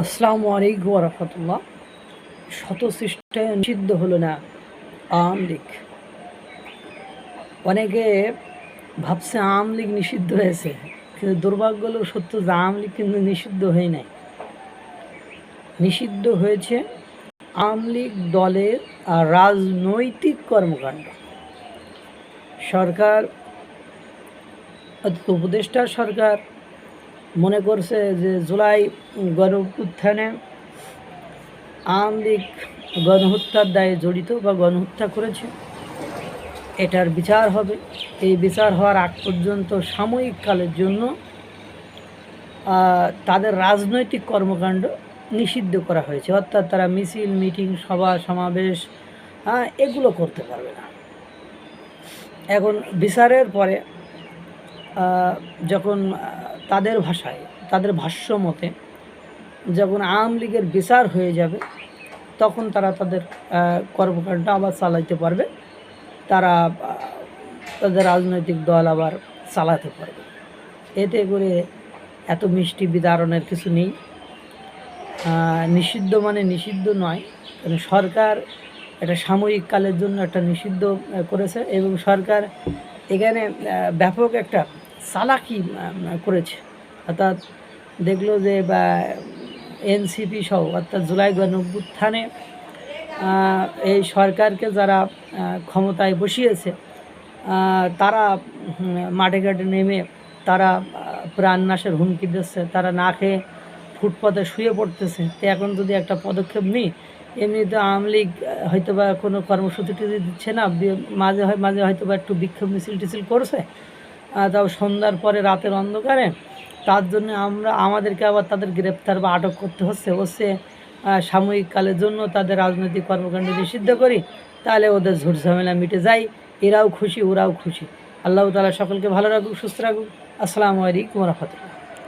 আসসালামু আলাইকুম রহমতুল্লাহ। শত সৃষ্টে নিষিদ্ধ হলো না। আওয়াম লীগ। অনেকে ভাবছে আওয়াম লীগ নিষিদ্ধ হয়েছে, কিন্তু দুর্ভাগ্য হলো সত্য যে আওয়াম লীগ কিন্তু নিষিদ্ধ হয় নাই নিষিদ্ধ হয়েছে আওয়ামী লীগ দলের রাজনৈতিক কর্মকাণ্ড। সরকার উপদেষ্টা সরকার মনে করছে যে জুলাই গণ উত্থানে আওয়ামী গণহত্যার দায়ে জড়িত বা গণহত্যা করেছে। এটার বিচার হবে। এই বিচার হওয়ার আগ পর্যন্ত সাময়িক কালের জন্য তাদের রাজনৈতিক কর্মকাণ্ড নিষিদ্ধ করা হয়েছে। অর্থাৎ তারা মিছিল, মিটিং, সভা, সমাবেশ এগুলো করতে পারবে না। এখন বিচারের পরে যখন তাদের ভাষায়, তাদের ভাষ্য মতে, যখন আওয়ামী লীগের বিচার হয়ে যাবে, তখন তারা তাদের কর্মকাণ্ড আবার চালাইতে পারবে। তারা তাদের রাজনৈতিক দল আবার চালাতে পারবে। এতে করে এত মিষ্টি বিদারণের কিছু নেই। নিষিদ্ধ মানে নিষিদ্ধ নয়, কারণ সরকার এটা সাময়িক কালের জন্য একটা নিষিদ্ধ করেছে এবং সরকার এখানে ব্যাপক একটা চালাকি করেছে। অর্থাৎ দেখল যে বা এনসিপি সহ অর্থাৎ জুলাই গণঅভ্যুত্থানে আহ, এই সরকারকে যারা ক্ষমতায় বসিয়েছে তারা মাঠে ঘাটে নেমে তারা প্রাণনাশের হুমকি দিচ্ছে তারা না খেয়ে ফুটপাতে শুয়ে পড়তেছে। তো এখন যদি একটা পদক্ষেপ নিই এমনিতে আওয়ামী লীগ হয়তো বা কোনো কর্মসূচি টুচি দিচ্ছে না মাঝে হয় মাঝে হয়তো বা একটু বিক্ষোভ মিছিল টিছিল করছে তাও সন্ধ্যার পরে রাতের অন্ধকারে। তার জন্য আমরা, আমাদেরকে আবার তাদের গ্রেপ্তার বা আটক করতে হচ্ছে। হচ্ছে সাময়িককালের সাময়িক কালের জন্য তাদের রাজনৈতিক কর্মকাণ্ড নিষিদ্ধ করি, তাহলে ওদের ঝুট ঝামেলা মিটে যায়। এরাও খুশি, ওরাও খুশি। আল্লাহ তালা সকলকে ভালো রাখুক, সুস্থ রাখুক। আসসালামু আলাইকুম রহমতুল্লাহ।